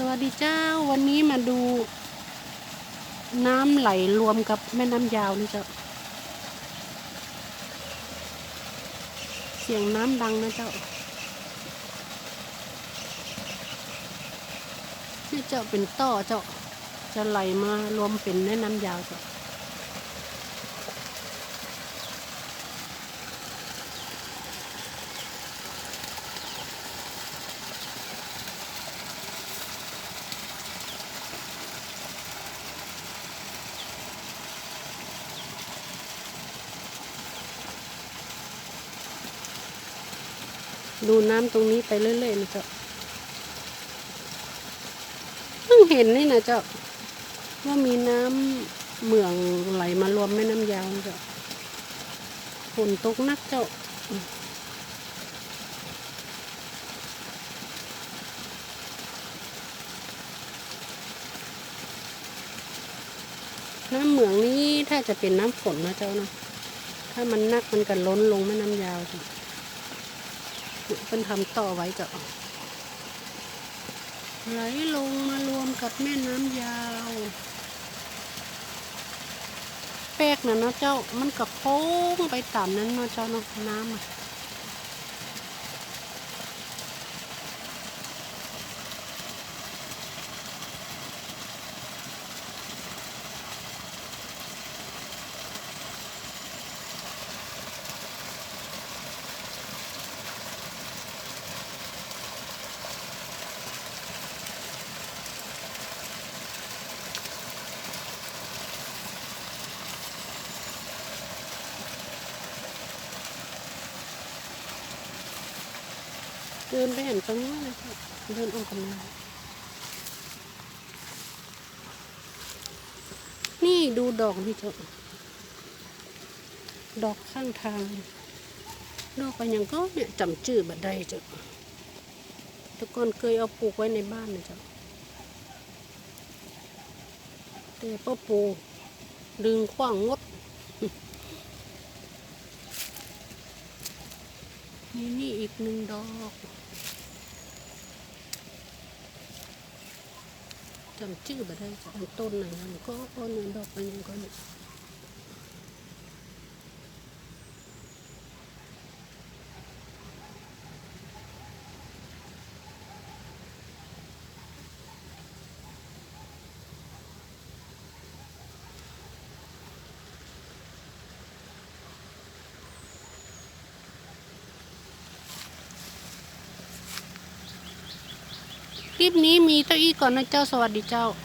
สวัสดีเจ้าวันนี้มาดู น้ำไหลรวมกับแม่น้ำยาวนี่เจ้าเสียงน้ำดังนะเจ้านี่เจ้าเป็นต่อเจ้าจะไหลมารวมเป็นแม่น้ำยาวเจ้า ดูน้ำตรงนี้ไปเรื่อยๆนะเจ้าเพิ่งเห็นนี่นะเจ้าว่ามีน้ำเหมืองไหลมารวมแม่น้ำยาวเจ้าฝนตกนักเจ้าน้ำเหมืองนี้ถ้าจะเป็นน้ำฝนนะเจ้านะ ถ้ามันนักมันก็ล้นลงแม่น้ำยาวจ้ะ เป็นทำต่อไว้จะไหลลงมารวมกับแม่น้ำยาวแป๊กนะเนาะเจ้ามันก็โค้งไปตามนั้นเนาะเจ้าเนาะน้ำอะ เดินไปเห็นตรงนี้เลยเจ้าเดินออกกำลังนี่ดูดอกนี่เจ้าดอกข้างทาง ดอกไรอย่างก็เนี่ยจำชื่อบัดได้เจ้าแต่ก่อนเคยเอาปลูกไว้ในบ้านนะเจ้าแต่ป้าปูดึงขว้างงด นี่นี่อีกหนึ่งดอกจำชื่อบัดได้จ้ะอันต้นไหนนั่นก็ต้นนั้นดอกอะไรอย่างก็ คลิปนี้มีเต้าอี้ก่อนนะเจ้าสวัสดีเจ้า